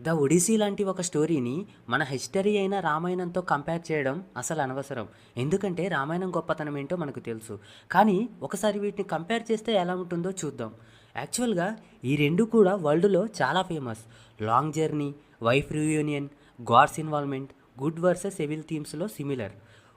The Odyssey లాంటి ఒక స్టోరీని మన హిస్టరీ అయిన రామాయణంతో కంపేర్ చేయడం అసలు అనవసరం. ఎందుకంటే రామాయణం గొప్పతనం ఏంటో మనకు తెలుసు. కానీ ఒకసారి వీటిని కంపేర్ చేస్తే ఎలా ఉంటుందో చూద్దాం. యాక్చువల్గా ఈ రెండు కూడా వరల్డ్లో చాలా famous. Long journey wife reunion gods involvement good versus civil థీమ్స్లో similar.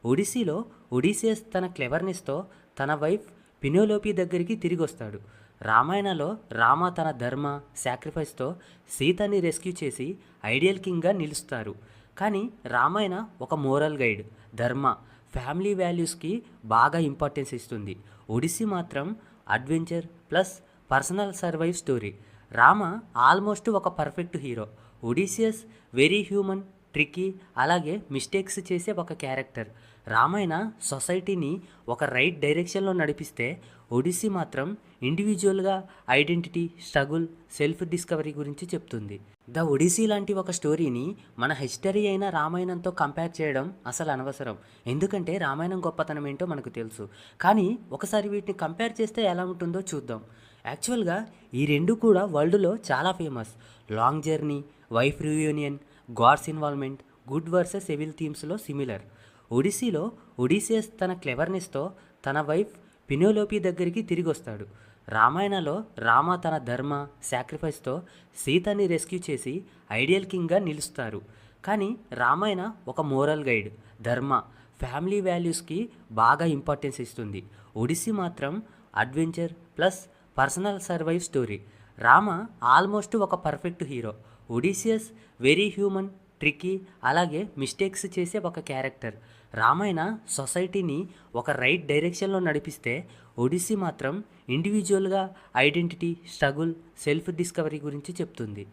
ఒడిసీలో ఒడిసియస్ తన క్లెవర్నెస్తో తన వైఫ్ పినోలోపి దగ్గరికి తిరిగి వస్తాడు రామాయణలో రామ తన ధర్మ సాక్రిఫైస్తో సీతని రెస్క్యూ చేసి ఐడియల్ కింగ్గా నిలుస్తారు. కానీ రామాయణ ఒక మోరల్ గైడ్ ధర్మ ఫ్యామిలీ వాల్యూస్కి బాగా ఇంపార్టెన్స్ ఇస్తుంది. ఒడిస్సీ మాత్రం adventure plus personal survive story Rama almost ఒక perfect hero Odysseus very human tricky అలాగే మిస్టేక్స్ చేసే ఒక క్యారెక్టర్. రామాయణ సొసైటీని ఒక రైట్ డైరెక్షన్లో నడిపిస్తే ఒడిస్సీ మాత్రం ఇండివిజువల్గా ఐడెంటిటీ స్ట్రగుల్ సెల్ఫ్ డిస్కవరీ గురించి చెప్తుంది. ద ఒడిసీ లాంటి ఒక స్టోరీని మన హిస్టరీ అయిన రామాయణంతో కంపేర్ చేయడం అసలు అనవసరం. ఎందుకంటే రామాయణం గొప్పతనం ఏంటో మనకు తెలుసు. కానీ ఒకసారి వీటిని కంపేర్ చేస్తే ఎలా ఉంటుందో చూద్దాం. యాక్చువల్గా ఈ రెండు కూడా వరల్డ్లో చాలా famous. Long journey wife reunion gods involvement good versus evil థీమ్స్లో similar. ఒడిస్సీలో ఒడిసియస్ తన క్లెవర్నెస్తో తన వైఫ్ పినోలోపి దగ్గరికి తిరిగి వస్తాడు రామాయణలో రామ తన ధర్మ సాక్రిఫైస్తో సీతని రెస్క్యూ చేసి ఐడియల్ కింగ్గా నిలుస్తారు. కానీ రామాయణ ఒక మోరల్ గైడ్ ధర్మ ఫ్యామిలీ వాల్యూస్కి బాగా ఇంపార్టెన్స్ ఇస్తుంది. ఒడిస్సీ మాత్రం adventure plus personal survive story. Rama almost ఒక perfect hero. Odysseus very human tricky అలాగే మిస్టేక్స్ చేసే ఒక క్యారెక్టర్. రామాయణ సొసైటీని ఒక రైట్ డైరెక్షన్లో నడిపిస్తే ఒడిస్సీ మాత్రం ఇండివిజువల్గా ఐడెంటిటీ స్ట్రగుల్ సెల్ఫ్ డిస్కవరీ గురించి చెప్తుంది.